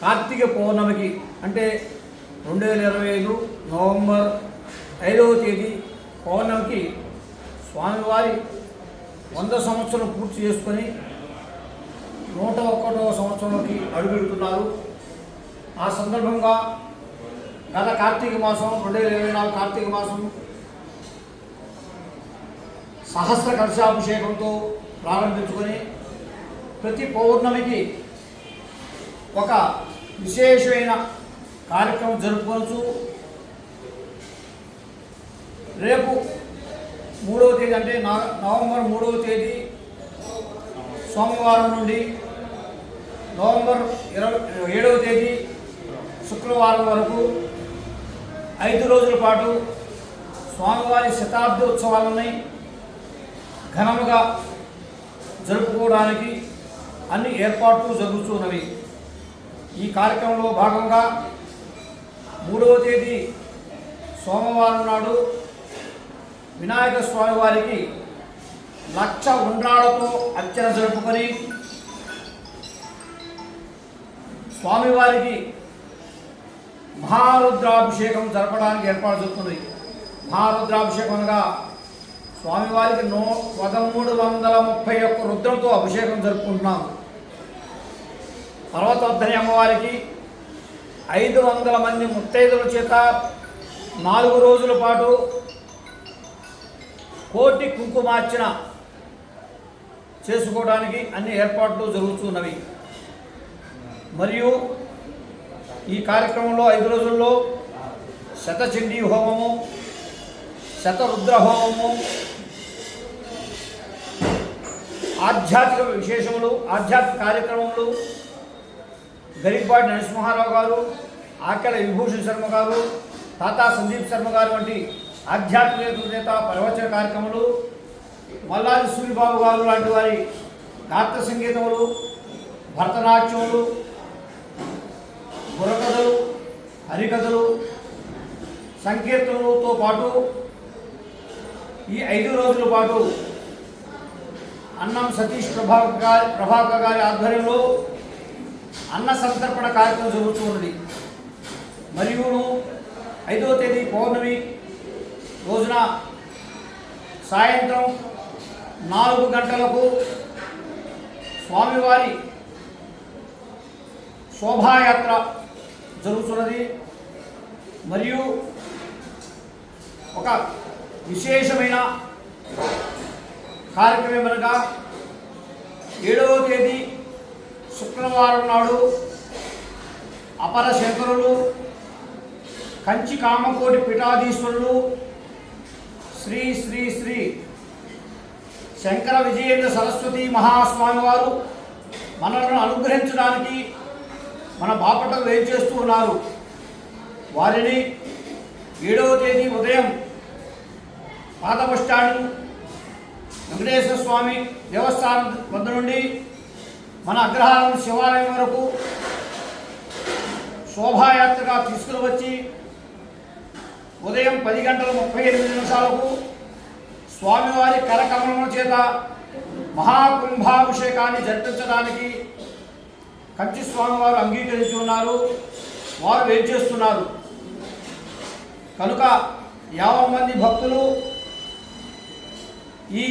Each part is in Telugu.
కార్తీక పౌర్ణమికి అంటే రెండు వేల ఇరవై ఐదు నవంబర్ ఐదవ తేదీ పౌర్ణమికి స్వామివారి వంద సంవత్సరం పూర్తి చేసుకొని నూట ఒకటవ సంవత్సరంలోకి అడుగుపెడుతున్నారు. ఆ సందర్భంగా గత కార్తీక మాసం రెండు వేల ఇరవై నాలుగు కార్తీక మాసం సహస్ర కలశాభిషేకంతో ప్రారంభించుకొని ప్రతి పౌర్ణమికి ఒక విశేషమైన కార్యక్రమం జరుపుకోవచ్చు. రేపు మూడవ తేదీ అంటే నా- నవంబర్ మూడవ తేదీ సోమవారం నుండి నవంబర్ ఇరవై ఏడవ తేదీ శుక్రవారం వరకు ఐదు రోజుల పాటు స్వామివారి శతాబ్ది ఉత్సవాలని ఘనముగా జరుపుకోవడానికి అన్ని ఏర్పాట్లు జరుగుతున్నవి. ఈ కార్యక్రమంలో భాగంగా మూడవ తేదీ సోమవారం నాడు వినాయక స్వామి వారికి లక్ష ఉండ్రాలతో అర్చన జరుపుకొని స్వామివారికి మహారుద్రాభిషేకం జరపడానికి ఏర్పాటు జరుగుతుంది మహారుద్రాభిషేకం అనగా స్వామివారికి నూ పదమూడు వందల ముప్పై ఒక్క రుద్రంతో అభిషేకం జరుపుకుంటున్నాం పర్వతోద్ధరి అమ్మవారికి ఐదు వందల మంది ముత్తైదుల చేత నాలుగు రోజుల పాటు కోటి కుంకుమార్చన చేసుకోవడానికి అన్ని ఏర్పాట్లు జరుగుతున్నవి. మరియు ఈ కార్యక్రమంలో ఐదు రోజుల్లో శతచండీ హోమము శతరుద్ర హోమము ఆధ్యాత్మిక విశేషములు ఆధ్యాత్మిక కార్యక్రమములు గరికపాటి నరసింహారావు గారు ఆకల విభూషణ్ శర్మ గారు తాతా సందీప్ శర్మ గారు వంటి ఆధ్యాత్మికేత నేత ప్రవచన కార్యక్రమాలు మల్లాది సూరిబాబు గారు లాంటి వారి గాత్ర సంగీతములు భరతనాట్యములు బుర్రకథలు హరికథలు సంకీర్తనలతో పాటు ఈ ఐదు రోజుల పాటు అన్నం సతీష్ ప్రభాకర్ గారి ప్రభాకర్ గారి ఆధ్వర్యంలో అన్న సంతర్పణ కార్యక్రమం జరుగుతూ ఉన్నది. మరియు ఐదవ తేదీ పౌర్ణమి రోజున సాయంత్రం నాలుగు గంటలకు స్వామివారి శోభాయాత్ర జరుగుతున్నది. మరియు ఒక విశేషమైన కార్యక్రమం అనగా ఏడవ తేదీ శుక్రవారం నాడు అపర శంకరులు కంచి కామకోటి పీఠాధీశ్వరులు శ్రీ శ్రీ శ్రీ శంకర విజయేంద్ర సరస్వతి మహాస్వామి వారు మనలను అనుగ్రహించడానికి మన బాపటకు వేచేస్తూ ఉన్నారు? వారిని ఏడవ తేదీ ఉదయం పాత బస్టాండ్ వెంకటేశ్వర స్వామి దేవస్థానం వద్ద నుండి మన అగ్రహారం శివాలయం వరకు శోభాయాత్రగా తీసుకుని వచ్చి ఉదయం పది గంటల ముప్పై ఎనిమిది నిమిషాలకు స్వామివారి కరకమలముల చేత మహాకుంభాభిషేకాన్ని జరిపించడానికి కంచి స్వామివారు అంగీకరించి ఉన్నారు. వారు వెయిట్ చేస్తున్నారు? కనుక యాభై మంది భక్తులు ఈ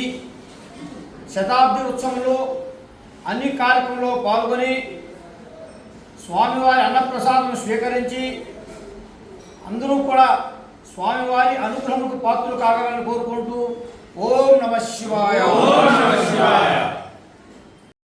శతాబ్ది ఉత్సవంలో అన్ని కార్యక్రమంలో పాల్గొని స్వామివారి అన్నప్రసాదం స్వీకరించి అందరూ కూడా స్వామివారి అనుగ్రహముకు పాత్రలు కాగలని కోరుకుంటూ ఓం నమ శివాయ. ఓం నమ శివాయ.